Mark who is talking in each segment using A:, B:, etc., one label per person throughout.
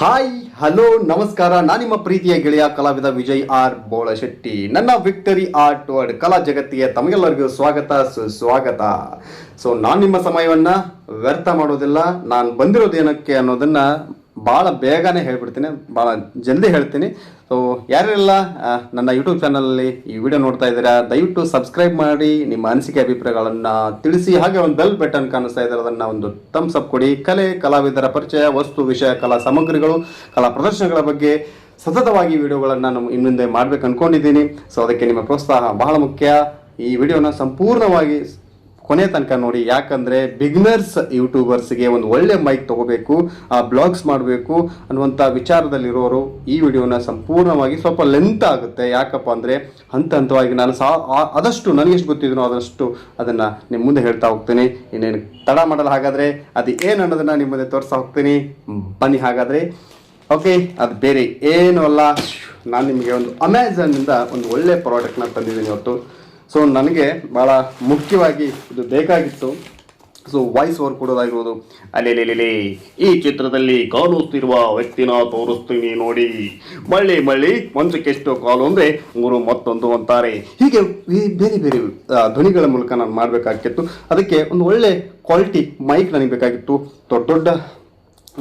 A: Hi hello ನಮಸ್ಕಾರ. ನಾನು ನಿಮ್ಮ ಪ್ರೀತಿಯ ಗೆಳೆಯ ಕಲಾವಿದ ವಿಜಯ್ ಆರ್ ಬೋಳಶೆಟ್ಟಿ. ನನ್ನ ವಿಕ್ಟರಿ ಆರ್ಟ್ ವರ್ಡ್ ಕಲಾ ಜಗತ್ತಿಗೆ ತಮಗೆಲ್ಲರಿಗೂ ಸ್ವಾಗತ, ಸುಸ್ವಾಗತ. ಸೊ ನಾನು ನಿಮ್ಮ ಸಮಯವನ್ನ ವ್ಯರ್ಥ ಮಾಡೋದಿಲ್ಲ. ನಾನು ಬಂದಿರೋದೇನಕ್ಕೆ ಅನ್ನೋದನ್ನ ಭಾಳ ಬೇಗನೆ ಹೇಳ್ಬಿಡ್ತೀನಿ ಭಾಳ ಜಲ್ದಿ ಹೇಳ್ತೀನಿ. ಸೊ ಯಾರೆಲ್ಲ ನನ್ನ ಯೂಟ್ಯೂಬ್ ಚಾನಲಲ್ಲಿ ಈ ವಿಡಿಯೋ ನೋಡ್ತಾ ಇದ್ದೀರಾ, ದಯವಿಟ್ಟು ಸಬ್ಸ್ಕ್ರೈಬ್ ಮಾಡಿ, ನಿಮ್ಮ ಅನಿಸಿಕೆ ಅಭಿಪ್ರಾಯಗಳನ್ನು ತಿಳಿಸಿ, ಹಾಗೆ ಒಂದು ಬೆಲ್ ಬಟನ್ ಕಾಣಿಸ್ತಾ ಇದ್ದಾರೆ ಅದನ್ನು ಒಂದು ಥಮ್ಸ್ ಅಪ್ ಕೊಡಿ. ಕಲೆ, ಕಲಾವಿದರ ಪರಿಚಯ, ವಸ್ತು, ವಿಷಯ, ಕಲಾ ಸಾಮಗ್ರಿಗಳು, ಕಲಾ ಪ್ರದರ್ಶನಗಳ ಬಗ್ಗೆ ಸತತವಾಗಿ ವಿಡಿಯೋಗಳನ್ನು ನಾನು ಇನ್ನುಂದೆ ಮಾಡ್ಬೇಕು ಅಂದ್ಕೊಂಡಿದ್ದೀನಿ ಸೊ ಅದಕ್ಕೆ ನಿಮ್ಮ ಪ್ರೋತ್ಸಾಹ ಬಹಳ ಮುಖ್ಯ. ಈ ವಿಡಿಯೋನ ಸಂಪೂರ್ಣವಾಗಿ ಕೊನೆ ತನಕ ನೋಡಿ ಯಾಕಂದ್ರೆ ಬಿಗ್ನರ್ಸ್ ಯೂಟ್ಯೂಬರ್ಸ್ಗೆ ಒಂದು ಒಳ್ಳೆ ಮೈಕ್ ತಗೋಬೇಕು ಬ್ಲಾಗ್ಸ್ ಮಾಡಬೇಕು ಅನ್ನುವಂಥ ವಿಚಾರದಲ್ಲಿರೋರು ಈ ವಿಡಿಯೋನ ಸಂಪೂರ್ಣವಾಗಿ ಸ್ವಲ್ಪ ಲೆಂತ್ ಆಗುತ್ತೆ. ಯಾಕಪ್ಪ ಅಂದರೆ ಹಂತ ಹಂತವಾಗಿ ನಾನು ಸಾ ಆದಷ್ಟು ನನಗೆ ಎಷ್ಟು ಗೊತ್ತಿದನೋ ಆದಷ್ಟು ಅದನ್ನು ನಿಮ್ಮ ಮುಂದೆ ಹೇಳ್ತಾ ಹೋಗ್ತೀನಿ. ಇನ್ನೇನು ತಡ ಮಾಡಲ್ಲ. ಹಾಗಾದರೆ ಅದು ಏನು ಅನ್ನೋದನ್ನು ನಿಮ್ಮ ಮುಂದೆ ತೋರಿಸ್ತಾ ಹೋಗ್ತೀನಿ. ಬನ್ನಿ ಹಾಗಾದರೆ. ಓಕೆ, ಅದು ಬೇರೆ ಏನೂ ಅಲ್ಲ. ನಾನು ನಿಮಗೆ ಒಂದು ಅಮೆಝಾನಿಂದ ಒಂದು ಒಳ್ಳೆ ಪ್ರಾಡಕ್ಟ್ನ ತಂದಿದ್ದೀನಿ ಇವತ್ತು. ಸೊ ನನಗೆ ಭಾಳ ಮುಖ್ಯವಾಗಿ ಇದು ಬೇಕಾಗಿತ್ತು. ಸೊ ವಾಯ್ಸ್ ಓವರ್ ಕೊಡೋದಾಗಿರ್ಬೋದು. ಅಲ್ಲಿ ಈ ಚಿತ್ರದಲ್ಲಿ ಕಾಣುತ್ತಿರುವ ವ್ಯಕ್ತಿನ ತೋರಿಸ್ತೀನಿ ನೋಡಿ. ಮಳ್ಳಿ ಮಳ್ಳಿ ಮಂಚಕ್ಕೆಷ್ಟು ಕಾಲು ಅಂದರೆ ಮೂರು ಮತ್ತೊಂದು ಅಂತಾರೆ. ಹೀಗೆ ಬೇರೆ ಬೇರೆ ಧ್ವನಿಗಳ ಮೂಲಕ ನಾನು ಮಾಡಬೇಕಾಗಿತ್ತು. ಅದಕ್ಕೆ ಒಂದು ಒಳ್ಳೆ ಕ್ವಾಲಿಟಿ ಮೈಕ್ ನನಗೆ ಬೇಕಾಗಿತ್ತು. ದೊಡ್ಡ ದೊಡ್ಡ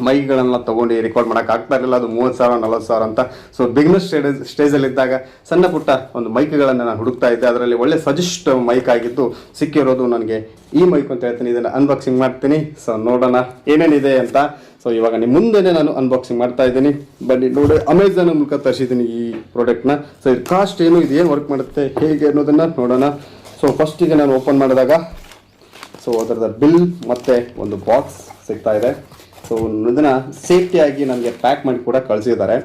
A: ಮೈಕ್ಗಳನ್ನ ತಗೊಂಡು ರೆಕಾರ್ಡ್ ಮಾಡಕ್ ಆಗ್ತಾ ಇರಲಿಲ್ಲ. ಅದು ಮೂವತ್ತು ಸಾವಿರ, ನಲವತ್ತು ಸಾವಿರ ಅಂತ. ಸೊ ಬಿಗ್ನೆಸ್ ಸ್ಟೇಜ್ ಸ್ಟೇಜಲ್ಲಿ ಇದ್ದಾಗ ಸಣ್ಣ ಪುಟ್ಟ ಒಂದು ಮೈಕ್ಗಳನ್ನು ನಾನು ಹುಡುಕ್ತಾ ಇದ್ದೆ. ಅದರಲ್ಲಿ ಒಳ್ಳೆ ಸಜೆಸ್ಟ್ ಮೈಕ್ ಆಗಿದ್ದು ಸಿಕ್ಕಿರೋದು ನನಗೆ ಈ ಮೈಕ್ ಅಂತ ಹೇಳ್ತೀನಿ. ಇದನ್ನು ಅನ್ಬಾಕ್ಸಿಂಗ್ ಮಾಡ್ತೀನಿ. ಸೊ ನೋಡೋಣ ಏನೇನಿದೆ ಅಂತ. ಸೊ ಇವಾಗ ನಿಮ್ಮ ಮುಂದೆನೇ ನಾನು ಅನ್ಬಾಕ್ಸಿಂಗ್ ಮಾಡ್ತಾ ಇದ್ದೀನಿ. ಬನ್ನಿ, ನೋಡಿ ಅಮೆಝಾನ್ ಮೂಲಕ ತರಿಸಿದ್ದೀನಿ ಈ ಪ್ರಾಡಕ್ಟ್ನ ಸೊ ಇದು ಕಾಸ್ಟ್ ಏನು, ಇದು ಏನು ವರ್ಕ್ ಮಾಡುತ್ತೆ, ಹೇಗೆ ಅನ್ನೋದನ್ನು ನೋಡೋಣ. ಸೊ ಫಸ್ಟಿಗೆ ನಾನು ಓಪನ್ ಮಾಡಿದಾಗ ಸೊ ಅದರದ ಬಿಲ್ ಮತ್ತೆ ಒಂದು ಬಾಕ್ಸ್ ಸಿಗ್ತಾ ಇದೆ. ಸೊ ಇದನ್ನ ಸೇಫ್ಟಿಯಾಗಿ ನನಗೆ ಪ್ಯಾಕ್ ಮಾಡಿ ಕೂಡ ಕಳಿಸಿದ್ದಾರೆ.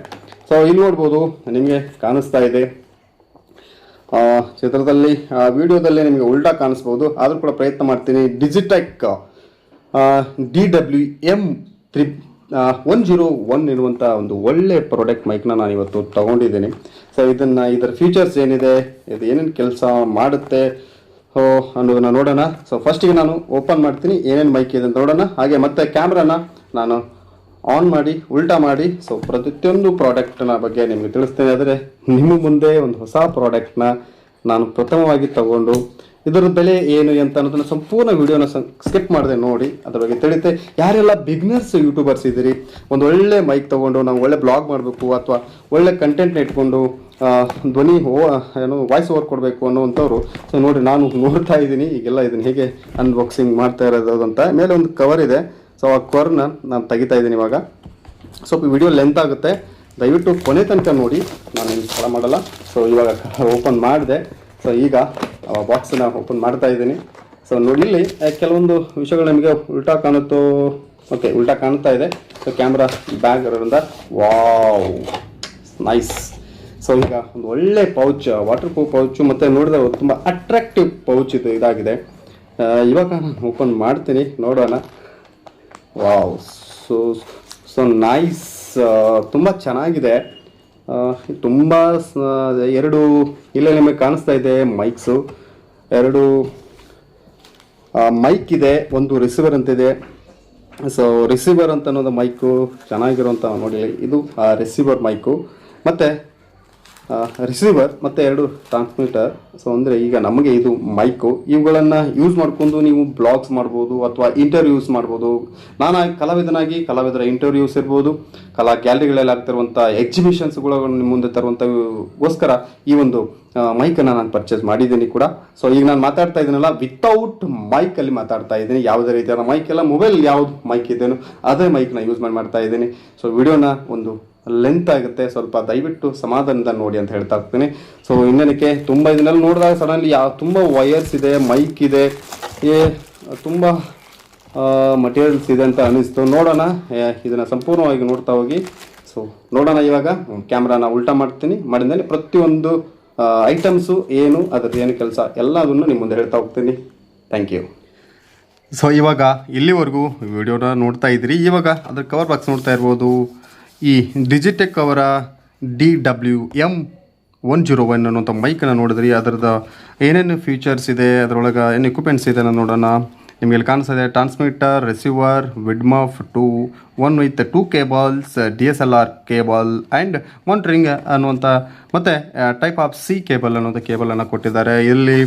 A: ಸೊ ಇಲ್ಲಿ ನೋಡ್ಬೋದು, ನಿಮಗೆ ಕಾಣಿಸ್ತಾ ಇದೆ. ಚಿತ್ರದಲ್ಲಿ ವಿಡಿಯೋದಲ್ಲಿ ನಿಮಗೆ ಉಲ್ಟಾ ಕಾಣಿಸ್ಬೋದು. ಆದರೂ ಕೂಡ ಪ್ರಯತ್ನ ಮಾಡ್ತೀನಿ. Digitek D W M three one zero one ಇರುವಂಥ ಒಂದು ಒಳ್ಳೆ ಪ್ರಾಡಕ್ಟ್ ಮೈಕ್ನ ನಾನು ಇವತ್ತು ತೊಗೊಂಡಿದ್ದೀನಿ. ಸೊ ಇದನ್ನು ಇದರ ಫೀಚರ್ಸ್ ಏನಿದೆ, ಇದು ಏನೇನು ಕೆಲಸ ಮಾಡುತ್ತೆ ಅನ್ನೋದನ್ನ ನೋಡೋಣ. ಸೊ ಫಸ್ಟಿಗೆ ನಾನು ಓಪನ್ ಮಾಡ್ತೀನಿ. ಏನೇನು ಮೈಕ್ ಇದೆ ಅಂತ ನೋಡೋಣ. ಹಾಗೆ ಮತ್ತೆ ಕ್ಯಾಮ್ರಾನ ನಾನು ಆನ್ ಮಾಡಿ, ಉಲ್ಟಾ ಮಾಡಿ. ಸೊ ಪ್ರತಿಯೊಂದು ಪ್ರಾಡಕ್ಟ್ನ ಬಗ್ಗೆ ನಿಮಗೆ ತಿಳಿಸ್ತೇನೆ. ಆದರೆ, ನಿಮ್ಮ ಮುಂದೆ ಒಂದು ಹೊಸ ಪ್ರಾಡಕ್ಟ್ನ ನಾನು ಪ್ರಥಮವಾಗಿ ತಗೊಂಡು, ಇದರ ಬೆಲೆ ಏನು ಅಂತ ಅನ್ನೋದನ್ನ ಸಂಪೂರ್ಣ ವಿಡಿಯೋನ ಸ್ಕಿಪ್ ಮಾಡಿದೆ ನೋಡಿ. ಅದ್ರ ಬಗ್ಗೆ ತಿಳಿತೆ. ಯಾರೆಲ್ಲ ಬಿಗ್ನರ್ಸ್ ಯೂಟ್ಯೂಬರ್ಸ್ ಇದ್ದೀರಿ, ಒಂದು ಒಳ್ಳೆ ಮೈಕ್ ತಗೊಂಡು, ನಾವು ಒಳ್ಳೆ ಬ್ಲಾಗ್ ಮಾಡಬೇಕು, ಅಥವಾ ಒಳ್ಳೆ ಕಂಟೆಂಟ್ನ ಇಟ್ಕೊಂಡು ಧ್ವನಿ ಓ ಏನು ವಾಯ್ಸ್ ಓವರ್ ಕೊಡಬೇಕು ಅನ್ನೋವಂಥವ್ರು. ಸೊ ನೋಡಿ ನಾನು ನೋಡ್ತಾ ಇದ್ದೀನಿ, ಈಗೆಲ್ಲ ಇದನ್ನು ಹೇಗೆ ಅನ್ಬಾಕ್ಸಿಂಗ್ ಮಾಡ್ತಾ ಇರೋದು ಅಂತ. ಮೇಲೆ ಒಂದು ಕವರ್ ಇದೆ. ಸೊ ಆ ಕವರ್ನ ನಾನು ತೆಗಿತಾ ಇದ್ದೀನಿ ಇವಾಗ. ಸ್ವಲ್ಪ ವಿಡಿಯೋ ಲೆಂತ್ ಆಗುತ್ತೆ. ದಯವಿಟ್ಟು ಕೊನೆ ತನಕ ನೋಡಿ. ನಾನು ಸ್ಥಳ ಮಾಡಲ್ಲ. ಸೊ ಇವಾಗ ಓಪನ್ ಮಾಡಿದೆ. ಸೊ ಈಗ ಬಾಕ್ಸನ್ನ ಓಪನ್ ಮಾಡ್ತಾ ಇದ್ದೀನಿ. ಸೊ ನೋಡಿ, ಇಲ್ಲಿ ಕೆಲವೊಂದು ವಿಷಯಗಳು ನಿಮಗೆ ಉಲ್ಟಾ ಕಾಣುತ್ತೋ ಓಕೆ ಉಲ್ಟಾ ಕಾಣ್ತಾ ಇದೆ. ಸೊ ಕ್ಯಾಮ್ರಾ ಬ್ಯಾಗ್ ಇರೋದ್ರಿಂದ ವಾವ್ ನೈಸ್ ಸೊ ಈಗ ಒಂದು ಒಳ್ಳೆ ಪೌಚ್ ವಾಟರ್ ಪ್ರೂಫ್ ಪೌಚು ಮತ್ತು ನೋಡಿದ್ರೆ ತುಂಬ ಅಟ್ರಾಕ್ಟಿವ್ ಪೌಚ್ ಇದು ಇದಾಗಿದೆ. ಇವಾಗ ನಾನು ಓಪನ್ ಮಾಡ್ತೀನಿ, ನೋಡೋಣ. ವಾವ್ ಸೊ ಸೊ ನೈಸ್ ತುಂಬ ಚೆನ್ನಾಗಿದೆ. ತುಂಬ ಎರಡು ಇಲ್ಲೇ ನಿಮಗೆ ಕಾಣಿಸ್ತಾ ಇದೆ ಮೈಕ್ಸು ಎರಡು ಮೈಕ್ ಇದೆ, ಒಂದು ರಿಸೀವರ್ ಅಂತಿದೆ ಸೊ ರಿಸೀವರ್ ಅಂತ ಅನ್ನೋದು ಮೈಕು ಚೆನ್ನಾಗಿರುವಂಥ ನೋಡಿ ಇದು ರಿಸೀವರ್ ಮೈಕು ಮತ್ತು ರಿಸೀವರ್ ಮತ್ತು ಎರಡು ಟ್ರಾನ್ಸ್ಮಿಟರ್ ಸೊ ಅಂದರೆ ಈಗ ನಮಗೆ ಇದು ಮೈಕು ಇವುಗಳನ್ನು ಯೂಸ್ ಮಾಡಿಕೊಂಡು ನೀವು ಬ್ಲಾಗ್ಸ್ ಮಾಡ್ಬೋದು ಅಥವಾ ಇಂಟರ್ವ್ಯೂಸ್ ಮಾಡ್ಬೋದು. ನಾನು ಕಲಾವಿದನಾಗಿ ಕಲಾವಿದರ ಇಂಟರ್ವ್ಯೂಸ್ ಇರ್ಬೋದು. ಕಲಾ ಗ್ಯಾಲರಿಗಳಲ್ಲಿ ಆಗ್ತಿರುವಂಥ ಎಕ್ಸಿಬಿಷನ್ಸ್ಗಳು ನಿಮ್ಮ ಮುಂದೆ ತರುವಂಥಗೋಸ್ಕರ ಈ ಒಂದು ಮೈಕನ್ನು ನಾನು ಪರ್ಚೇಸ್ ಮಾಡಿದ್ದೀನಿ ಕೂಡ. ಸೊ ಈಗ ನಾನು ಮಾತಾಡ್ತಾ ಇದ್ದೀನಲ್ಲ ವಿತೌಟ್ ಮೈಕಲ್ಲಿ ಮಾತಾಡ್ತಾ ಇದ್ದೀನಿ. ಯಾವುದೇ ರೀತಿಯಾದ ಮೈಕ್ ಎಲ್ಲ ಮೊಬೈಲ್ ಯಾವುದು ಮೈಕ್ ಇದ್ದೇನೋ ಅದೇ ಮೈಕ್ನ ಯೂಸ್ ಮಾಡಿ ಮಾಡ್ತಾ ಇದ್ದೀನಿ. ಸೊ ವಿಡಿಯೋನ ಒಂದು ಲೆಂತ್ ಆಗುತ್ತೆ. ಸ್ವಲ್ಪ ದಯವಿಟ್ಟು ಸಮಾಧಾನದ ನೋಡಿ ಅಂತ ಹೇಳ್ತಾ ಹೋಗ್ತೀನಿ ಸೊ ಇನ್ನೇನಕ್ಕೆ? ತುಂಬ ಇದನ್ನೆಲ್ಲ ನೋಡಿದಾಗ ಸಡನ್ಲಿ ಯಾವ ತುಂಬ ವಯರ್ಸ್ ಇದೆ ಮೈಕ್ ಇದೆ. ಏ, ತುಂಬ ಮಟೀರಿಯಲ್ಸ್ ಇದೆ ಅಂತ ಅನ್ನಿಸ್ತು. ನೋಡೋಣ. ಇದನ್ನು ಸಂಪೂರ್ಣವಾಗಿ ನೋಡ್ತಾ ಹೋಗಿ. ಸೊ ನೋಡೋಣ ಇವಾಗ. ಕ್ಯಾಮ್ರಾನ ಉಲ್ಟಾ ಮಾಡ್ತೀನಿ. ಮಾಡಿದ್ಮೇಲೆ ಪ್ರತಿಯೊಂದು ಐಟಮ್ಸು ಏನು, ಅದ್ರದ್ದು ಏನು ಕೆಲಸ, ಎಲ್ಲದನ್ನು ನಿಮ್ಮ ಮುಂದೆ ಹೇಳ್ತಾ ಹೋಗ್ತೀನಿ. ಥ್ಯಾಂಕ್ ಯು ಸೊ ಇವಾಗ ಇಲ್ಲಿವರೆಗೂ ವಿಡಿಯೋನ ನೋಡ್ತಾ ಇದ್ರಿ ಇವಾಗ ಅದ್ರ ಕವರ್ ಬಾಕ್ಸ್ ನೋಡ್ತಾ ಇರ್ಬೋದು. ಈ ಡಿಜಿಟೆಕ್ ಅವರ D W M one zero one ಅನ್ನುವಂಥ ಮೈಕನ್ನು ನೋಡಿದ್ರಿ. ಅದರದ್ದು ಏನೇನು ಫೀಚರ್ಸ್ ಇದೆ, ಅದರೊಳಗೆ ಏನು ಎಕ್ವಿಪ್ಮೆಂಟ್ಸ್ ಇದೆ ನೋಡೋಣ ನಿಮಗೆ ಇಲ್ಲಿ ಕಾಣಿಸ್ತಾ ಇದೆ transmitter receiver ವಿಡ್ಮಫ್ two one with two cables D S L R cable and one ring ಅನ್ನುವಂಥ ಮತ್ತು ಟೈಪ್ ಆಫ್ ಸಿ ಕೇಬಲ್ ಅನ್ನುವಂಥ ಕೇಬಲನ್ನು ಕೊಟ್ಟಿದ್ದಾರೆ. ಇಲ್ಲಿ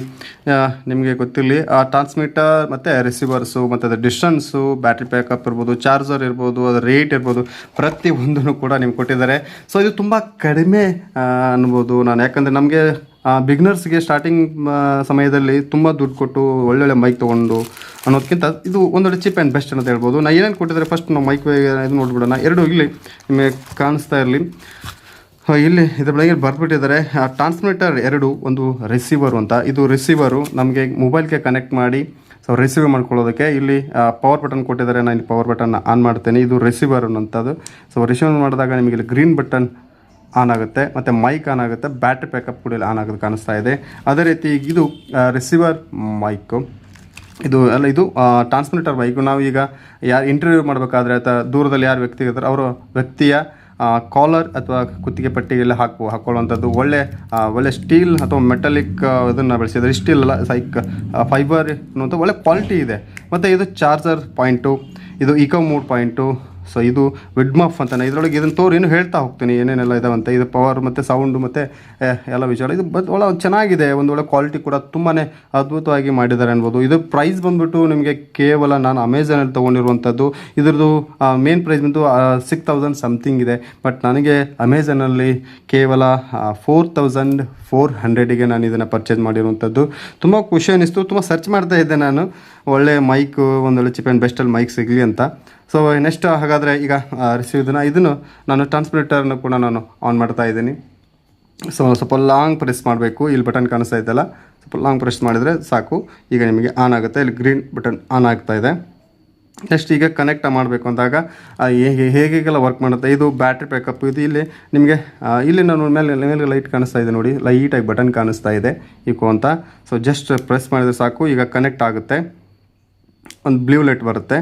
A: ನಿಮಗೆ ಗೊತ್ತಿರಲಿ, ಆ ಟ್ರಾನ್ಸ್ಮಿಟರ್ ಮತ್ತು ರಿಸೀವರ್ಸು ಮತ್ತು ಅದು ಡಿಸ್ಟನ್ಸು ಬ್ಯಾಟ್ರಿ ಬ್ಯಾಕಪ್ ಇರ್ಬೋದು ಚಾರ್ಜರ್ ಇರ್ಬೋದು ಅದರ ರೇಟ್ ಇರ್ಬೋದು ಪ್ರತಿಯೊಂದನ್ನು ಕೂಡ ನಿಮ್ಗೆ ಕೊಟ್ಟಿದ್ದಾರೆ. ಸೊ ಇದು ತುಂಬ ಕಡಿಮೆ ಅನ್ಬೋದು ನಾನು. ಯಾಕಂದರೆ ನಮಗೆ ಬಿಗ್ನರ್ಸ್ಗೆ ಸ್ಟಾರ್ಟಿಂಗ್ ಸಮಯದಲ್ಲಿ ತುಂಬ ದುಡ್ಡು ಕೊಟ್ಟು ಒಳ್ಳೊಳ್ಳೆ ಮೈಕ್ ತೊಗೊಂಡು ಅನ್ನೋದಕ್ಕಿಂತ ಇದು ಒಂದೊಳ್ಳೆ ಚೀಪ್ ಆ್ಯಂಡ್ ಬೆಸ್ಟ್ ಅಂತ ಹೇಳ್ಬೋದು. ನಾನು ಏನೇನು ಕೊಟ್ಟಿದ್ದಾರೆ ಫಸ್ಟ್ ನಾವು ಮೈಕ್ ಇದು ನೋಡ್ಬಿಡೋಣ. ಎರಡು ಇಲ್ಲಿ ನಿಮಗೆ ಕಾಣಿಸ್ತಾ ಇರಲಿ. ಇಲ್ಲಿ ಇದ್ರ ಬೆಳಗ್ಗೆ ಆ ಟ್ರಾನ್ಸ್ಮಿಟರ್ ಎರಡು, ಒಂದು ರಿಸೀವರು ಅಂತ. ಇದು ರಿಸೀವರು ನಮಗೆ ಮೊಬೈಲ್ಗೆ ಕನೆಕ್ಟ್ ಮಾಡಿ ಸೊ ರಿಸೀವ್ ಮಾಡ್ಕೊಳ್ಳೋದಕ್ಕೆ. ಇಲ್ಲಿ ಪವರ್ ಬಟನ್ ಕೊಟ್ಟಿದ್ದಾರೆ. ನಾನು ಇಲ್ಲಿ ಪವರ್ ಬಟನ್ ಆನ್ ಮಾಡ್ತೇನೆ. ಇದು ರಿಸೀವರ್ ಅನ್ನೋಂಥದ್ದು ಸೊ ರಿಸೀವ್ ಮಾಡಿದಾಗ ನಿಮಗೆ ಇಲ್ಲಿ ಗ್ರೀನ್ ಬಟನ್ ಆನ್ ಆಗುತ್ತೆ. ಮತ್ತು ಮೈಕ್ ಆನ್ ಆಗುತ್ತೆ. ಬ್ಯಾಟ್ರಿ ಬ್ಯಾಕಪ್ ಕೂಡ ಇಲ್ಲಿ ಆನ್ ಆಗೋದು ಕಾಣಿಸ್ತಾ ಇದೆ. ಅದೇ ರೀತಿ ಇದು ರಿಸೀವರ್ ಮೈಕು ಇದು ಅಲ್ಲ, ಇದು ಟ್ರಾನ್ಸ್ಮಿಟರ್ ಬೈಕು ನಾವು ಈಗ ಯಾರು ಇಂಟರ್ವ್ಯೂ ಮಾಡಬೇಕಾದ್ರೆ ಅಥವಾ ದೂರದಲ್ಲಿ ಯಾರು ವ್ಯಕ್ತಿ ಇರ್ತಾರೆ ಅವರ ವ್ಯಕ್ತಿಯ ಕಾಲರ್ ಅಥವಾ ಕುತ್ತಿಗೆ ಪಟ್ಟಿಗೆಲ್ಲ ಹಾಕು, ಹಾಕೊಳ್ಳುವಂಥದ್ದು. ಒಳ್ಳೆ ಒಳ್ಳೆ ಸ್ಟೀಲ್ ಅಥವಾ ಮೆಟಲಿಕ್ ಇದನ್ನು ಬೆಳೆಸಿದ್ದಾರೆ. ಸ್ಟೀಲ್ ಅಲ್ಲ ಸೈಕ್ ಫೈಬರ್ ಅನ್ನುವಂಥ ಒಳ್ಳೆ ಕ್ವಾಲಿಟಿ ಇದೆ. ಮತ್ತು ಇದು ಚಾರ್ಜರ್ ಪಾಯಿಂಟು ಇದು ಇಕೋ ಮೂಡ್ ಪಾಯಿಂಟು ಸೊ ಇದು ವಿಡ್ಮಫ್ ಅಂತಾನೆ. ಇದರೊಳಗೆ ಇದನ್ನು ತೋರಿ ಇನ್ನೂ ಹೇಳ್ತಾ ಹೋಗ್ತೀನಿ. ಏನೇನೆಲ್ಲ ಇದಾವಂತೆ. ಇದು ಪವರ್ ಮತ್ತು ಸೌಂಡು ಮತ್ತು ಎಲ್ಲ ವಿಚಾರ. ಇದು ಬಟ್ ಒಳ್ಳೆ ಚೆನ್ನಾಗಿದೆ. ಒಂದು ಒಳ್ಳೆ ಕ್ವಾಲಿಟಿ ಕೂಡ ತುಂಬಾ ಅದ್ಭುತವಾಗಿ ಮಾಡಿದ್ದಾರೆ ಅನ್ಬೋದು. ಇದು ಪ್ರೈಸ್ ಬಂದುಬಿಟ್ಟು ನಿಮಗೆ ಕೇವಲ ನಾನು ಅಮೆಝಾನಲ್ಲಿ ತೊಗೊಂಡಿರುವಂಥದ್ದು ಇದ್ರದ್ದು ಮೇನ್ ಪ್ರೈಸ್ ಬಂದು ಸಿಕ್ಸ್ ತೌಸಂಡ್ ಸಮಥಿಂಗ್ ಇದೆ. ಬಟ್ ನನಗೆ ಅಮೆಝಾನಲ್ಲಿ ಕೇವಲ ಫೋರ್ ತೌಸಂಡ್ ಫೋರ್ ಹಂಡ್ರೆಡಿಗೆ ನಾನು ಇದನ್ನು ಪರ್ಚೇಸ್ ಮಾಡಿರುವಂಥದ್ದು ತುಂಬ ಖುಷಿ ಅನ್ನಿಸ್ತು ತುಂಬ ಸರ್ಚ್ ಮಾಡ್ತಾ ಇದ್ದೆ ನಾನು. ಒಳ್ಳೆ ಮೈಕ್ ಒಂದೊಳ್ಳೆ ಚಿಪ್ ಆ್ಯಂಡ್ ಬೆಸ್ಟಲ್ಲಿ ಮೈಕ್ ಸಿಗಲಿ ಅಂತ. ಸೊ ನೆಕ್ಸ್ಟ್ ಹಾಗಾದರೆ ಈಗ ರಿಸೀವ್ ಇದನ್ನು. ಇದನ್ನು ನಾನು ಟ್ರಾನ್ಸ್ಮಿಟರ್ನ ಕೂಡ ನಾನು ಆನ್ ಮಾಡ್ತಾ ಇದ್ದೀನಿ. ಸೊ ಸ್ವಲ್ಪ ಲಾಂಗ್ ಪ್ರೆಸ್ ಮಾಡಬೇಕು. ಇಲ್ಲಿ ಬಟನ್ ಕಾಣಿಸ್ತಾ ಇದ್ದಲ್ಲ ಸ್ವಲ್ಪ ಲಾಂಗ್ ಪ್ರೆಸ್ ಮಾಡಿದರೆ ಸಾಕು. ಈಗ ನಿಮಗೆ ಆನ್ ಆಗುತ್ತೆ. ಇಲ್ಲಿ ಗ್ರೀನ್ ಬಟನ್ ಆನ್ ಆಗ್ತಾ ಇದೆ. ನೆಕ್ಸ್ಟ್ ಈಗ ಕನೆಕ್ಟ್ ಮಾಡಬೇಕು ಅಂದಾಗ ಹೇಗೆ ಹೇಗೆಲ್ಲ ವರ್ಕ್ ಮಾಡುತ್ತೆ? ಇದು ಬ್ಯಾಟ್ರಿ ಬ್ಯಾಕಪ್ ಇದು ಇಲ್ಲಿ ನಿಮಗೆ ಇಲ್ಲಿ ನಾನು ಮೇಲೆ ಮೇಲೆ ಲೈಟ್ ಕಾಣಿಸ್ತಾ ಇದೆ ನೋಡಿ. ಲೈಟಾಗಿ ಬಟನ್ ಕಾಣಿಸ್ತಾ ಇದೆ. ಇಕೋ ಅಂತ. ಸೊ ಜಸ್ಟ್ ಪ್ರೆಸ್ ಮಾಡಿದರೆ ಸಾಕು. ಈಗ ಕನೆಕ್ಟ್ ಆಗುತ್ತೆ. ಒಂದು ಬ್ಲೂ ಲೈಟ್ ಬರುತ್ತೆ.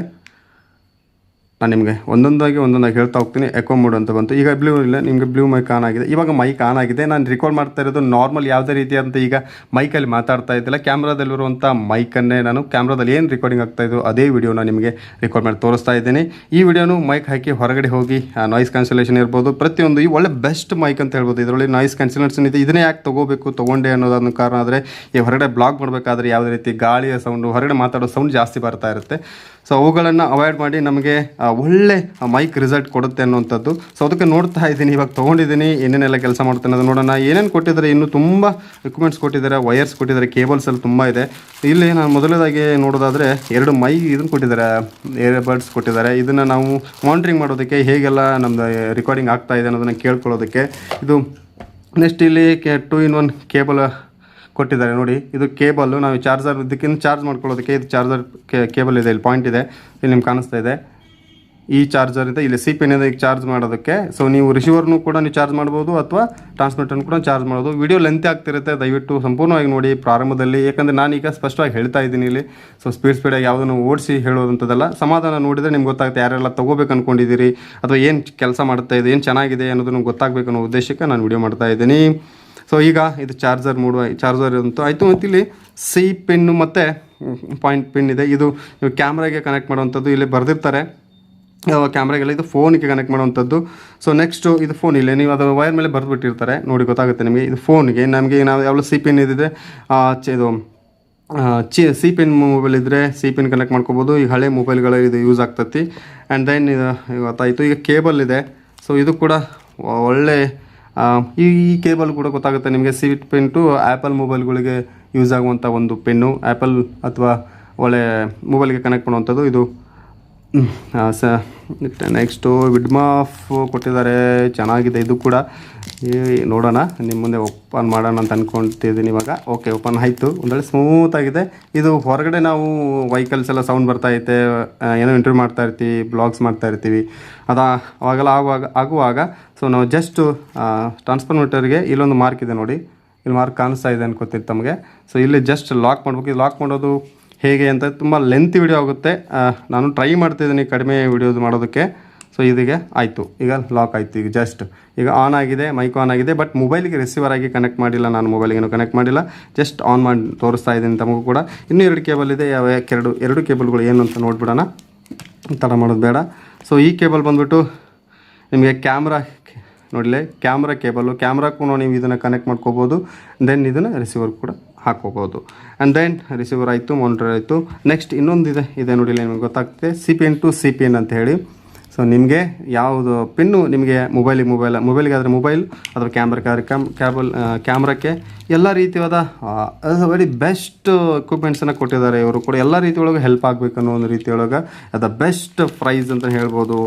A: ನಾನು ನಿಮಗೆ ಒಂದೊಂದಾಗಿ ಒಂದೊಂದಾಗಿ ಹೇಳ್ತಾ ಹೋಗ್ತೀನಿ. ಎಕೋ ಮೋಡ್ ಅಂತ ಬಂತು. ಈಗ ಬ್ಲೂ ಇಲ್ಲ, ನಿಮಗೆ ಬ್ಲೂ ಮೈಕ್ ಆನ್ ಆಗಿದೆ. ಇವಾಗ ಮೈಕ್ ಆನ್ ಆಗಿದೆ. ನಾನು ರೆಕಾರ್ಡ್ ಮಾಡ್ತಾ ಇರೋದು ನಾರ್ಮಲ್ ಯಾವುದೇ ಅಂತ ಈಗ ಮೈಕಲ್ಲಿ ಮಾತಾಡ್ತಾ ಇದ್ದಿಲ್ಲ. ಕ್ಯಾಮ್ರಾದಲ್ಲಿರುವಂಥ ಮೈಕನ್ನೇ ನಾನು ಕ್ಯಾಮ್ರಾದಲ್ಲಿ ಏನು ರೆಕಾರ್ಡಿಂಗ್ ಆಗ್ತಾ ಇದ್ದು ಅದೇ ವಿಡಿಯೋನ ನಿಮಗೆ ರೆಕಾರ್ಡ್ ಮಾಡಿ ತೋರಿಸ್ತಾ ಇದ್ದೀನಿ. ಈ ವಿಡಿಯೋನು ಮೈಕ್ ಹಾಕಿ ಹೊರಗಡೆ ಹೋಗಿ ನಾಯ್ಸ್ ಕ್ಯಾನ್ಸಲೇಷನ್ ಇರ್ಬೋದು. ಪ್ರತಿಯೊಂದು ಈ ಒಳ್ಳೆ ಬೆಸ್ಟ್ ಮೈಕ್ ಅಂತ ಹೇಳ್ಬೋದು. ಇದರಲ್ಲಿ ನಾಯ್ಸ್ ಕ್ಯಾನ್ಸಲೇಷನ್ ಇದೆ. ಇದನ್ನೇ ಯಾಕೆ ತೊಗೋಬೇಕು, ತೊಗೊಂಡೆ ಅನ್ನೋದನ್ನ ಕಾರಣ ಆದರೆ, ಈ ಹೊರಗಡೆ ಬ್ಲಾಗ್ ಮಾಡಬೇಕಾದ್ರೆ ಯಾವುದೇ ರೀತಿ ಗಾಳಿಯ ಸೌಂಡು ಹೊರಗಡೆ ಮಾತಾಡೋ ಸೌಂಡ್ ಜಾಸ್ತಿ ಬರ್ತಾ ಇರುತ್ತೆ. ಸೊ ಅವುಗಳನ್ನು ಅವಾಯ್ಡ್ ಮಾಡಿ ನಮಗೆ ಒಳ್ಳೆ ಮೈಕ್ ರಿಸಲ್ಟ್ ಕೊಡುತ್ತೆ ಅನ್ನುವಂಥದ್ದು. ಸೊ ಅದಕ್ಕೆ ನೋಡ್ತಾ ಇದ್ದೀನಿ, ಇವಾಗ ತೊಗೊಂಡಿದ್ದೀನಿ, ಏನೇನೆಲ್ಲ ಕೆಲಸ ಮಾಡ್ತೇನೆ ಅದು ನೋಡೋಣ. ಏನೇನು ಕೊಟ್ಟಿದ್ದಾರೆ? ಇನ್ನೂ ತುಂಬ ಎಕ್ವಿಪ್ಮೆಂಟ್ಸ್ ಕೊಟ್ಟಿದ್ದಾರೆ ವಯರ್ಸ್ ಕೊಟ್ಟಿದ್ದಾರೆ ಕೇಬಲ್ಸ್ ಎಲ್ಲ ತುಂಬ ಇದೆ. ಇಲ್ಲಿ ನಾನು ಮೊದಲನೇದಾಗಿ ನೋಡೋದಾದರೆ ಎರಡು ಮೈ ಇದನ್ನು ಕೊಟ್ಟಿದ್ದಾರೆ ಬರ್ಡ್ಸ್ ಕೊಟ್ಟಿದ್ದಾರೆ. ಇದನ್ನು ನಾವು ಮಾನಿಟ್ರಿಂಗ್ ಮಾಡೋದಕ್ಕೆ ಹೇಗೆಲ್ಲ ನಮ್ಮದು ರೆಕಾರ್ಡಿಂಗ್ ಆಗ್ತಾ ಇದೆ ಅನ್ನೋದನ್ನು ಕೇಳ್ಕೊಳ್ಳೋದಕ್ಕೆ. ಇದು ನೆಕ್ಸ್ಟ್ ಇಲ್ಲಿ K two in one cable ಕೊಟ್ಟಿದ್ದಾರೆ ನೋಡಿ. ಇದು ಕೇಬಲ್ಲು ನಾವು ಚಾರ್ಜರ್ ಇದಕ್ಕಿಂತ ಚಾರ್ಜ್ ಮಾಡ್ಕೊಳ್ಳೋದಕ್ಕೆ ಇದು ಚಾರ್ಜರ್ ಕೇಬಲ್ ಇದೆ, ಇಲ್ಲಿ ಪಾಯಿಂಟ್ ಇದೆ. ಇಲ್ಲಿ ನಿಮ್ಗೆ ಕಾಣಿಸ್ತಾ ಇದೆ. ಈ ಚಾರ್ಜರ್ ಇದೆ, ಇಲ್ಲಿ ಸಿ ಪಿನಿಂದ ಈಗ ಚಾರ್ಜ್ ಮಾಡೋದಕ್ಕೆ. ಸೊ ನೀವು ರಿಸೀವರ್ನು ಕೂಡ ನೀವು ಚಾರ್ಜ್ ಮಾಡ್ಬೋದು ಅಥವಾ ಟ್ರಾನ್ಸ್ಮಿಟರ್ನು ಕೂಡ ಚಾರ್ಜ್ ಮಾಡೋದು ವಿಡಿಯೋ ಲೆಂತ್ ಆಗ್ತಿರುತ್ತೆ, ದಯವಿಟ್ಟು ಸಂಪೂರ್ಣವಾಗಿ ನೋಡಿ ಪ್ರಾರಂಭದಲ್ಲಿ. ಯಾಕಂದರೆ ನಾನೀಗ ಸ್ಪಷ್ಟವಾಗಿ ಹೇಳ್ತಾ ಇದ್ದೀನಿ ಇಲ್ಲಿ. ಸೊ ಸ್ಪೀಡ್ ಸ್ಪೀಡಾಗಿ ಯಾವುದನ್ನು ಓಡಿಸಿ ಹೇಳೋದಂಥದ್ದಲ್ಲ ಸಮಾಧಾನ ನೋಡಿದರೆ ನಿಮ್ಗೆ ಗೊತ್ತಾಗುತ್ತೆ ಯಾರೆಲ್ಲ ತೊಗೋಬೇಕು ಅಂದ್ಕೊಂಡಿದ್ದೀರಿ ಅಥವಾ ಏನು ಕೆಲಸ ಮಾಡ್ತಾ ಇದೆ, ಏನು ಚೆನ್ನಾಗಿದೆ ಅನ್ನೋದನ್ನು ಗೊತ್ತಾಗಬೇಕು ಅನ್ನೋ ಉದ್ದೇಶಕ್ಕೆ ನಾನು ವಿಡಿಯೋ ಮಾಡ್ತಾ ಇದ್ದೀನಿ. ಸೊ ಈಗ ಇದು ಚಾರ್ಜರ್ ಮೂಡುವ ಚಾರ್ಜರ್ ಅಂತೂ ಆಯಿತು. ಮತ್ತು ಇಲ್ಲಿ ಸಿ ಪಿನ್ನು ಮತ್ತು ಪಾಯಿಂಟ್ ಪಿನ್ ಇದೆ. ಇದು ನೀವು ಕ್ಯಾಮ್ರಾಗೆ ಕನೆಕ್ಟ್ ಮಾಡುವಂಥದ್ದು ಇಲ್ಲಿ ಬರೆದಿರ್ತಾರೆ. ಕ್ಯಾಮ್ರಾಗೆಲ್ಲ ಇದು ಫೋನಿಗೆ ಕನೆಕ್ಟ್ ಮಾಡುವಂಥದ್ದು. ಸೊ ನೆಕ್ಸ್ಟು ಇದು ಫೋನ್ ಇಲ್ಲೇ, ನೀವು ಅದು ವೈರ್ ಮೇಲೆ ಬರೆದುಬಿಟ್ಟಿರ್ತಾರೆ. ನೋಡಿ, ಗೊತ್ತಾಗುತ್ತೆ ನಿಮಗೆ. ಇದು ಫೋನಿಗೆ ನಮಗೆ ನಾವು ಯಾವಾಗಲೂ ಸಿ ಪಿನ್ ಇದ್ದಿದೆ ಇದು ಚಿ ಸಿ ಪಿನ್ ಮೊಬೈಲ್ ಇದ್ದರೆ ಸಿ ಪಿನ್ ಕನೆಕ್ಟ್ ಮಾಡ್ಕೋಬೋದು. ಈ ಹಳೆ ಮೊಬೈಲ್ಗಳು ಇದು ಯೂಸ್ ಆಗ್ತತಿ. ಆ್ಯಂಡ್ ದೆನ್ ಇದು, ಗೊತ್ತಾಯಿತು. ಈಗ ಕೇಬಲ್ ಇದೆ. ಸೊ ಇದು ಕೂಡ ಒಳ್ಳೆ ಈ ಈ ಕೇಬಲ್ ಕೂಡ ಗೊತ್ತಾಗುತ್ತೆ ನಿಮಗೆ. ಸಿ ಪಿನ್ ಟು ಆ್ಯಪಲ್ ಮೊಬೈಲ್ಗಳಿಗೆ ಯೂಸ್ ಆಗುವಂಥ ಒಂದು ಪೆನ್ನು ಆ್ಯಪಲ್ ಅಥವಾ ಒಳ್ಳೆ ಮೊಬೈಲ್ಗೆ ಕನೆಕ್ಟ್ ಮಾಡುವಂಥದ್ದು ಇದು. ಸ ನೆಕ್ಸ್ಟು ವಿಡ್ಮಾಫ್ ಕೊಟ್ಟಿದ್ದಾರೆ. ಚೆನ್ನಾಗಿದೆ ಇದು ಕೂಡ. ನೋಡೋಣ. ನಿಮ್ಮ ಮುಂದೆ ಓಪನ್ ಮಾಡೋಣ ಅಂತ ಅಂದ್ಕೊಳ್ತಿದ್ದೀನಿ ಇವಾಗ. ಓಕೆ ಓಪನ್ ಆಯಿತು. ಒಂದೊಳ್ಳೆ ಸ್ಮೂತಾಗಿದೆ ಇದು ಹೊರಗಡೆ ನಾವು ವೆಹಿಕಲ್ಸ್ ಎಲ್ಲ ಸೌಂಡ್ ಬರ್ತಾ ಐತೆ. ಏನೋ ಇಂಟರ್ವ್ಯೂ ಮಾಡ್ತಾ ಇರ್ತೀವಿ ಬ್ಲಾಗ್ಸ್ ಮಾಡ್ತಾ ಇರ್ತೀವಿ. ಅದ ಅವಾಗೆಲ್ಲ ಆಗುವಾಗ ಆಗುವಾಗ ಸೊ ನಾವು ಜಸ್ಟು ಟ್ರಾನ್ಸ್ಫರ್ಮೇಟರ್ಗೆ ಇಲ್ಲೊಂದು ಮಾರ್ಕ್ ಇದೆ ನೋಡಿ. ಇಲ್ಲಿ ಮಾರ್ಕ್ ಕಾಣಿಸ್ತಾ ಇದೆ ಅನ್ಕೋತೀನಿ ತಮಗೆ. ಸೊ ಇಲ್ಲಿ ಜಸ್ಟ್ ಲಾಕ್ ಮಾಡ್ಬೇಕು. ಇದು ಲಾಕ್ ಮಾಡೋದು ಹೇಗೆ ಅಂತ ತುಂಬ ಲೆಂತ್ ವಿಡಿಯೋ ಆಗುತ್ತೆ. ನಾನು ಟ್ರೈ ಮಾಡ್ತಿದ್ದೀನಿ ಕಡಿಮೆ ವಿಡಿಯೋದು ಮಾಡೋದಕ್ಕೆ. ಸೊ ಇದೀಗ ಆಯಿತು. ಈಗ ಲಾಕ್ ಆಯಿತು. ಈಗ ಜಸ್ಟ್ ಈಗ ಆನ್ ಆಗಿದೆ ಮೈಕ್ ಆನ್ ಆಗಿದೆ ಬಟ್ ಮೊಬೈಲಿಗೆ ರಿಸೀವರ್ ಆಗಿ ಕನೆಕ್ಟ್ ಮಾಡಿಲ್ಲ. ನಾನು ಮೊಬೈಲಿಗೇನು ಕನೆಕ್ಟ್ ಮಾಡಿಲ್ಲ. ಜಸ್ಟ್ ಆನ್ ಮಾಡಿ, ತೋರಿಸ್ತಾ ಇದ್ದೀನಿ ತಮಗೂ ಕೂಡ. ಇನ್ನೂ ಎರಡು ಕೇಬಲ್ ಇದೆ. ಯಾವ, ಎರಡು ಎರಡು ಕೇಬಲ್ಗಳು ಏನು ಅಂತ ನೋಡ್ಬಿಡೋಣ. ತಡ ಮಾಡೋದು ಬೇಡ. ಸೊ ಈ ಕೇಬಲ್ ಬಂದುಬಿಟ್ಟು ನಿಮಗೆ ಕ್ಯಾಮ್ರಾ ನೋಡಲಿ ಕ್ಯಾಮ್ರಾ ಕೇಬಲ್ಲು ಕ್ಯಾಮ್ರಾಕ್ಕೂ ನೀವು ಇದನ್ನು ಕನೆಕ್ಟ್ ಮಾಡ್ಕೋಬೋದು. ದೆನ್ ಇದನ್ನು ರಿಸೀವರ್ ಕೂಡ ಹಾಕ್ಕೋಬೋದು. ಆ್ಯಂಡ್ ದೆನ್ ರಿಸೀವರ್ ಆಯಿತು ಮಾನಿಟರ್ ಆಯಿತು. ನೆಕ್ಸ್ಟ್ ಇನ್ನೊಂದು ಇದೆ ಇದೆ ನೋಡಿಲ್ಲ, ನಿಮಗೆ ಗೊತ್ತಾಗ್ತದೆ. C P N to C P N ಅಂತ ಹೇಳಿ. ಸೊ ನಿಮಗೆ ಯಾವುದು ಪಿನ್ನು ನಿಮಗೆ ಮೊಬೈಲಿಗೆ ಮೊಬೈಲ್ ಮೊಬೈಲಿಗೆ ಆದರೆ ಮೊಬೈಲ್ ಅಥವಾ ಕ್ಯಾಮ್ರ ಕ್ಯಾಮ್ ಕ್ಯಾಬಲ್ ಕ್ಯಾಮ್ರಾಕ್ಕೆ ಎಲ್ಲ ರೀತಿಯಾದ ವೆರಿ ಬೆಸ್ಟ್ ಎಕ್ವಿಪ್ಮೆಂಟ್ಸನ್ನು ಕೊಟ್ಟಿದ್ದಾರೆ ಇವರು ಕೂಡ. ಎಲ್ಲ ರೀತಿಯೊಳಗೆ ಹೆಲ್ಪ್ ಆಗಬೇಕು ಅನ್ನೋ ಒಂದು ರೀತಿಯೊಳಗೆ ದ ಬೆಸ್ಟ್ ಪ್ರೈಸ್ ಅಂತ ಹೇಳ್ಬೋದು.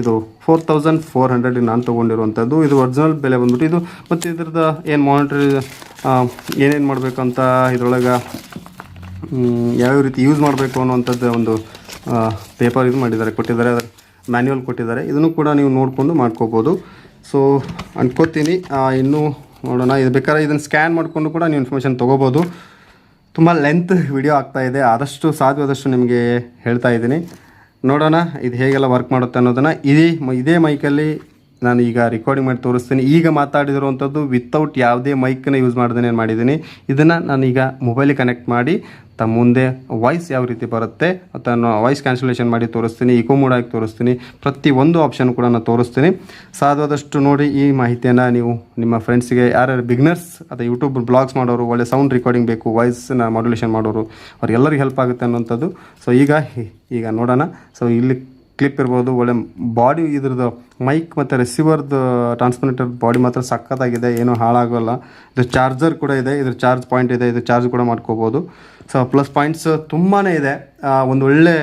A: ಇದು ಫೋರ್ ತೌಸಂಡ್ ಫೋರ್ ಹಂಡ್ರೆಡ್ ನಾನು ತೊಗೊಂಡಿರುವಂಥದ್ದು ಇದು ಒರಿಜಿನಲ್ ಬೆಲೆ ಬಂದ್ಬಿಟ್ಟು ಇದು ಮತ್ತು ಇದ್ರದ್ದು ಏನು ಮಾನಿಟ್ರಿ ಏನೇನು ಮಾಡಬೇಕಂತ ಇದ್ರೊಳಗೆ ಯಾವ್ಯಾವ ರೀತಿ ಯೂಸ್ ಮಾಡಬೇಕು ಅನ್ನುವಂಥದ್ದು ಒಂದು ಪೇಪರ್ ಇದು ಮಾಡಿದ್ದಾರೆ, ಕೊಟ್ಟಿದ್ದಾರೆ. ಅದರ ಮ್ಯಾನ್ಯುವಲ್ ಕೊಟ್ಟಿದ್ದಾರೆ. ಇದನ್ನು ಕೂಡ ನೀವು ನೋಡಿಕೊಂಡು ಮಾಡ್ಕೋಬೋದು. ಸೊ ಅಂದ್ಕೋತೀನಿ ಇನ್ನೂ ನೋಡೋಣ. ಇದು ಬೇಕಾದ್ರೆ ಇದನ್ನು ಸ್ಕ್ಯಾನ್ ಮಾಡಿಕೊಂಡು ಕೂಡ ನೀವು ಇನ್ಫಾರ್ಮೇಷನ್ ತೊಗೋಬೋದು. ತುಂಬ ಲೆಂತ್ ವಿಡಿಯೋ ಆಗ್ತಾ ಇದೆ. ಆದಷ್ಟು ಸಾಧ್ಯವಾದಷ್ಟು ನಿಮಗೆ ಹೇಳ್ತಾ ಇದ್ದೀನಿ. ನೋಡೋಣ, ಇದು ಹೇಗೆಲ್ಲ ವರ್ಕ್ ಮಾಡುತ್ತೆ ಅನ್ನೋದನ್ನು. ಇದೇ ಇದೇ ಮೈಕಲ್ಲಿ ನಾನು ಈಗ ರೆಕಾರ್ಡಿಂಗ್ ಮಾಡಿ ತೋರಿಸ್ತೀನಿ. ಈಗ ಮಾತಾಡಿರುವಂಥದ್ದು ವಿತೌಟ್ ಯಾವುದೇ ಮೈಕನ್ನ ಯೂಸ್ ಮಾಡ್ದೇ ಮಾಡಿದ್ದೀನಿ. ಇದನ್ನು ನಾನೀಗ ಮೊಬೈಲಿಗೆ ಕನೆಕ್ಟ್ ಮಾಡಿ ತಮ್ಮ ಮುಂದೆ ವಾಯ್ಸ್ ಯಾವ ರೀತಿ ಬರುತ್ತೆ ನಾನು ವಾಯ್ಸ್ ಕ್ಯಾನ್ಸಲೇಷನ್ ಮಾಡಿ ತೋರಿಸ್ತೀನಿ ಇಕೋ ಮೂಡಾಗಿ ತೋರಿಸ್ತೀನಿ. ಪ್ರತಿ ಒಂದು ಆಪ್ಷನ್ ಕೂಡ ನಾನು ತೋರಿಸ್ತೀನಿ. ಸಾಧ್ಯವಾದಷ್ಟು ನೋಡಿ ಈ ಮಾಹಿತಿಯನ್ನು ನೀವು ನಿಮ್ಮ ಫ್ರೆಂಡ್ಸಿಗೆ ಯಾರ್ಯಾರು ಬಿಗ್ನರ್ಸ್ ಅಥವಾ ಯೂಟ್ಯೂಬ್ ಬ್ಲಾಗ್ಸ್ ಮಾಡೋರು, ಒಳ್ಳೆ ಸೌಂಡ್ ರೆಕಾರ್ಡಿಂಗ್ ಬೇಕು ವಾಯ್ಸನ್ನ ಮಾಡ್ಯುಲೇಷನ್ ಮಾಡೋರು, ಅವ್ರಿಗೆಲ್ಲರಿಗೂ ಹೆಲ್ಪ್ ಆಗುತ್ತೆ ಅನ್ನೋಂಥದ್ದು ಸೊ ಈಗ ಈಗ ನೋಡೋಣ. ಸೊ ಇಲ್ಲಿ ಕ್ಲಿಪ್ ಇರ್ಬೋದು, ಒಳ್ಳೆ ಬಾಡಿ ಇದ್ರದ್ದು ಮೈಕ್ ಮತ್ತು ರಿಸೀವರ್ದು ಟ್ರಾನ್ಸ್ಮಿಟರ್ ಬಾಡಿ ಮಾತ್ರ ಸಖತ್ತಾಗಿದೆ, ಏನೂ ಹಾಳಾಗೋಲ್ಲ. ಇದು ಚಾರ್ಜರ್ ಕೂಡ ಇದೆ ಇದ್ರ ಚಾರ್ಜ್ ಪಾಯಿಂಟ್ ಇದೆ, ಇದು ಚಾರ್ಜ್ ಕೂಡ ಮಾಡ್ಕೋಬೋದು. ಸೊ ಪ್ಲಸ್ ಪಾಯಿಂಟ್ಸ್ ತುಂಬಾ ಇದೆ. ಒಂದು ಒಳ್ಳೆ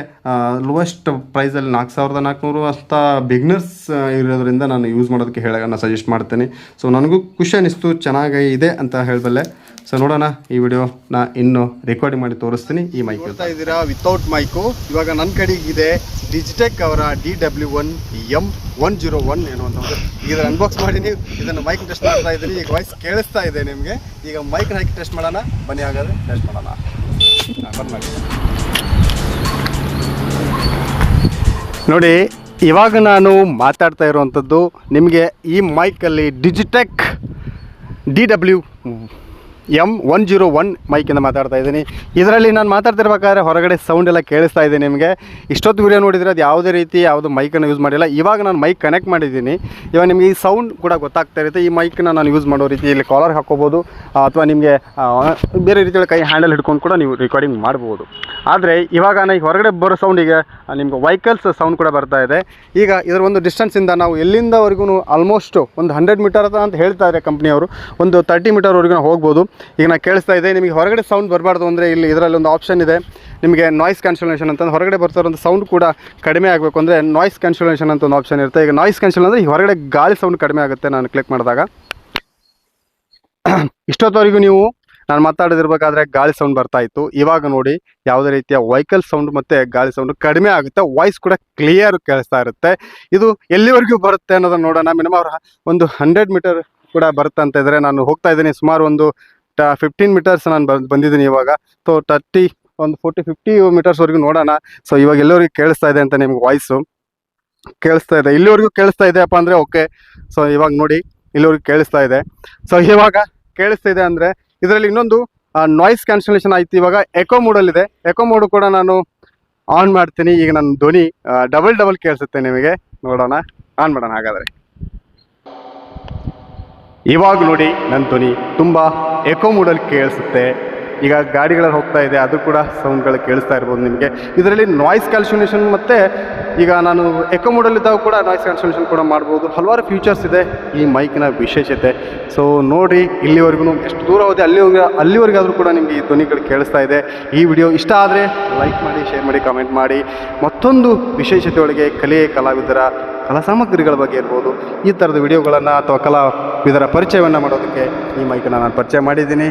A: ಲೋವೆಸ್ಟ್ ಪ್ರೈಸಲ್ಲಿ ನಾಲ್ಕು ಸಾವಿರದ ನಾಲ್ಕುನೂರು ಅಂತ ಬಿಗ್ನರ್ಸ್ ಇರೋದ್ರಿಂದ ನಾನು ಯೂಸ್ ಮಾಡೋದಕ್ಕೆ ಹೇಳ ನಾನು ಸಜೆಸ್ಟ್ ಮಾಡ್ತೀನಿ. ಸೊ ನನಗೂ ಖುಷಿ ಅನ್ನಿಸ್ತು ಚೆನ್ನಾಗಿ ಇದೆ ಅಂತ ಹೇಳಬಲ್ಲೆ ಸೊ ನೋಡೋಣ ಈ ವಿಡಿಯೋ ನಾ ಇನ್ನು ರೆಕಾರ್ಡಿಂಗ್ ಮಾಡಿ ತೋರಿಸ್ತೀನಿ ಈ ಮೈಕ್ ನೋಡ್ತಾ ಇದ್ದೀರಾ? ವಿತೌಟ್ ಮೈಕು ಇವಾಗ ನನ್ನ ಕಡೆಗಿದೆ ಡಿಜಿಟೆಕ್ ಅವರ D W one M one zero one ಏನು ಒಂದು. ಇದನ್ನು ಅನ್ಬಾಕ್ಸ್ ಮಾಡೀನಿ. ಇದನ್ನು ಮೈಕ್ ಟೆಸ್ಟ್ ಮಾಡ್ತಾ ಇದ್ದೀನಿ. ಈಗ ವಾಯ್ಸ್ ಕೇಳಿಸ್ತಾ ಇದೆ ನಿಮಗೆ. ಈಗ ಮೈಕ್ ಹಾಕಿ ಟೆಸ್ಟ್ ಮಾಡೋಣ. ಬನ್ನಿ ಹಾಗಾದ್ರೆ ಟೆಸ್ಟ್ ಮಾಡೋಣ. ನೋಡಿ ಇವಾಗ ನಾನು ಮಾತಾಡ್ತಾ ಇರುವಂಥದ್ದು ನಿಮಗೆ ಈ ಮೈಕಲ್ಲಿ Digitek D W M one zero one ಮೈಕಿಂದ ಮಾತಾಡ್ತಾ ಇದ್ದೀನಿ. ಇದರಲ್ಲಿ ನಾನು ಮಾತಾಡ್ತಿರ್ಬೇಕಾದ್ರೆ ಹೊರಗಡೆ ಸೌಂಡ್ ಎಲ್ಲ ಕೇಳಿಸ್ತಾ ಇದೆ ನಿಮಗೆ. ಇಷ್ಟೊತ್ತು ವೀಡಿಯೋ ನೋಡಿದರೆ ಅದು ಯಾವುದೇ ರೀತಿ ಯಾವುದು ಮೈಕನ್ನು ಯೂಸ್ ಮಾಡಿಲ್ಲ. ಇವಾಗ ನಾನು ಮೈಕ್ ಕನೆಕ್ಟ್ ಮಾಡಿದ್ದೀನಿ. ಇವಾಗ ನಿಮಗೆ ಈ ಸೌಂಡ್ ಕೂಡ ಗೊತ್ತಾಗ್ತಾ ಇರುತ್ತೆ. ಈ ಮೈಕನ್ನ ನಾನು ಯೂಸ್ ಮಾಡೋ ರೀತಿ ಇಲ್ಲಿ ಕಾಲರ್ ಹಾಕೋಬೋದು ಅಥವಾ ನಿಮಗೆ ಬೇರೆ ರೀತಿಯಲ್ಲಿ ಕೈ ಹ್ಯಾಂಡಲ್ ಹಿಡ್ಕೊಂಡು ಕೂಡ ನೀವು ರೆಕಾರ್ಡಿಂಗ್ ಮಾಡ್ಬೋದು. ಆದರೆ ಇವಾಗ ನಾನು ಹೊರಗಡೆ ಬರೋ ಸೌಂಡಿಗೆ ನಿಮ್ಗೆ ವೆಹಿಕಲ್ಸ್ ಸೌಂಡ್ ಕೂಡ ಬರ್ತಾ ಇದೆ. ಈಗ ಇದರ ಒಂದು ಡಿಸ್ಟೆನ್ಸಿಂದ ನಾವು ಎಲ್ಲಿಂದವರೆಗೂ ಆಲ್ಮೋಸ್ಟು ಒಂದು ಹಂಡ್ರೆಡ್ ಮೀಟರ್ ಅಂತ ಹೇಳ್ತಾ ಇದ್ದಾರೆ ಕಂಪ್ನಿಯವರು ಒಂದು ತರ್ಟಿ ಮೀಟರ್ವರೆಗೂ ನಾವು ಹೋಗ್ಬೋದು. ಈಗ ನಾನು ಕೇಳಿಸ್ತಾ ಇದೆ ನಿಮಗೆ ಹೊರಗಡೆ ಸೌಂಡ್ ಬರಬಾರ್ದು ಅಂದರೆ ಇಲ್ಲಿ ಇದರಲ್ಲಿ ಒಂದು ಆಪ್ಷನ್ ಇದೆ. ನಿಮಗೆ ನಾಯ್ಸ್ ಕ್ಯಾನ್ಸಲೇಷನ್ ಅಂತ, ಹೊರಗಡೆ ಬರ್ತಾ ಇರೋ ಸೌಂಡ್ ಕೂಡ ಕಡಿಮೆ ಆಗಬೇಕು ಅಂದರೆ ನಾಯ್ಸ್ ಕ್ಯಾನ್ಸಲೇಷನ್ ಅಂತ ಒಂದು ಆಪ್ಷನ್ ಇರುತ್ತೆ. ಈಗ ನಾಯ್ಸ್ ಕ್ಯಾನ್ಸಲ್ ಅಂದರೆ ಹೊರಗಡೆ ಗಾಳಿ ಸೌಂಡ್ ಕಡಿಮೆ ಆಗುತ್ತೆ ನಾನು ಕ್ಲಿಕ್ ಮಾಡಿದಾಗ. ಇಷ್ಟೊತ್ತವರೆಗೂ ನೀವು ನಾನು ಮಾತಾಡದಿರ್ಬೇಕಾದ್ರೆ ಗಾಳಿ ಸೌಂಡ್ ಬರ್ತಾ ಇತ್ತು. ಇವಾಗ ನೋಡಿ ಯಾವುದೇ ರೀತಿಯ ವೆಹಿಕಲ್ ಸೌಂಡ್ ಮತ್ತೆ ಗಾಳಿ ಸೌಂಡ್ ಕಡಿಮೆ ಆಗುತ್ತೆ. ವಾಯ್ಸ್ ಕೂಡ ಕ್ಲಿಯರ್ ಕೇಳಿಸ್ತಾ ಇರುತ್ತೆ. ಇದು ಎಲ್ಲಿವರೆಗೂ ಬರುತ್ತೆ ಅನ್ನೋದನ್ನ ನೋಡೋಣ. ಮಿನಿಮಮ್ ಅವ್ರ ಒಂದು ಹಂಡ್ರೆಡ್ ಮೀಟರ್ ಕೂಡ ಬರುತ್ತೆ ಅಂತ ಇದ್ರೆ ನಾನು ಹೋಗ್ತಾ ಇದ್ದೀನಿ. ಸುಮಾರು ಒಂದು ಫಿಫ್ಟೀನ್ ಮೀಟರ್ಸ್ ನಾನು ಬಂದ್, ಬಂದಿದ್ದೀನಿ ಇವಾಗ. ಸೊ ತರ್ಟಿ ಒಂದು ಫೋರ್ಟಿ ಫಿಫ್ಟಿ ಮೀಟರ್ಸ್ವರೆಗೂ ನೋಡೋಣ. ಸೊ ಇವಾಗ ಎಲ್ಲರಿಗೂ ಕೇಳಿಸ್ತಾ ಇದೆ ಅಂತ ನಿಮ್ಗೆ ವಾಯ್ಸು ಕೇಳಿಸ್ತಾ ಇದೆ. ಇಲ್ಲಿವರೆಗೂ ಕೇಳಿಸ್ತಾ ಇದೆಯಪ್ಪ ಅಂದರೆ ಓಕೆ ಸೊ ಇವಾಗ ನೋಡಿ, ಇಲ್ಲಿವರೆಗೂ ಕೇಳಿಸ್ತಾ ಇದೆ. ಸೊ ಇವಾಗ ಕೇಳಿಸ್ತಾ ಇದೆ ಅಂದರೆ ಇದರಲ್ಲಿ ಇನ್ನೊಂದು ನಾಯ್ಸ್ ಕ್ಯಾನ್ಸಲೇಷನ್ ಆಯ್ತು. ಇವಾಗ ಎಕೋ ಮೋಡಲ್ಲಿದೆ ಎಕೋ ಮೋಡ್ ಕೂಡ ನಾನು ಆನ್ ಮಾಡ್ತೀನಿ. ಈಗ ನನ್ನ ಧ್ವನಿ ಡಬಲ್ ಡಬಲ್ ಕೇಳಿಸುತ್ತೆ ನಿಮಗೆ. ನೋಡೋಣ. ಆನ್ ಮಾಡೋಣ ಹಾಗಾದರೆ. ಇವಾಗ ನೋಡಿ ನನ್ನ ಧ್ವನಿ ತುಂಬ ಎಕೋ ಮೂಡಲ್ಲಿ ಕೇಳಿಸುತ್ತೆ. ಈಗ ಗಾಡಿಗಳಲ್ಲಿ ಹೋಗ್ತಾ ಇದೆ, ಅದು ಕೂಡ ಸೌಂಡ್ಗಳು ಕೇಳಿಸ್ತಾ ಇರ್ಬೋದು ನಿಮಗೆ. ಇದರಲ್ಲಿ ನಾಯ್ಸ್ ಕ್ಯಾಲ್ಸುಲೇಷನ್ ಮತ್ತು ಈಗ ನಾನು ಎಕೋ ಮೂಡಲ್ಲಿದ್ದಾಗ ಕೂಡ ನಾಯ್ಸ್ ಕ್ಯಾಲ್ಕುಲೇಷನ್ ಕೂಡ ಮಾಡ್ಬೋದು. ಹಲವಾರು ಫ್ಯೂಚರ್ಸ್ ಇದೆ ಈ ಮೈಕಿನ ವಿಶೇಷತೆ. ಸೊ ನೋಡಿ, ಇಲ್ಲಿವರೆಗೂ ಎಷ್ಟು ದೂರ ಹೋದೆ, ಅಲ್ಲಿವರೆಗೆ, ಅಲ್ಲಿವರೆಗಾದರೂ ಕೂಡ ನಿಮಗೆ ಈ ಧ್ವನಿಗಳು ಕೇಳಿಸ್ತಾ ಇದೆ. ಈ ವಿಡಿಯೋ ಇಷ್ಟ ಆದರೆ ಲೈಕ್ ಮಾಡಿ ಶೇರ್ ಮಾಡಿ ಕಾಮೆಂಟ್ ಮಾಡಿ. ಮತ್ತೊಂದು ವಿಶೇಷತೆ ಒಳಗೆ ಕಲೆ, ಕಲಾವಿದರ ಕಲಾ ಸಾಮಗ್ರಿಗಳ ಬಗ್ಗೆ ಇರ್ಬೋದು. ಈ ಥರದ ವಿಡಿಯೋಗಳನ್ನು ಅಥವಾ ಕಲಾವಿದರ ಪರಿಚಯವನ್ನು ಮಾಡೋದಕ್ಕೆ ಈ ಮೈಕನ್ನು ನಾನು ಪರಿಚಯ ಮಾಡಿದ್ದೀನಿ.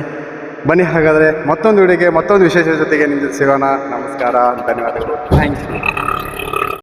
A: ಬನ್ನಿ ಹಾಗಾದರೆ ಮತ್ತೊಂದು ವಿಡಿಯೋಗೆ ಮತ್ತೊಂದು ವಿಶೇಷ ಜೊತೆಗೆ ನಿಮ್ಮ ಜೊತೆ ಸಿಗೋಣ. ನಮಸ್ಕಾರ ಧನ್ಯವಾದಗಳು. Thank you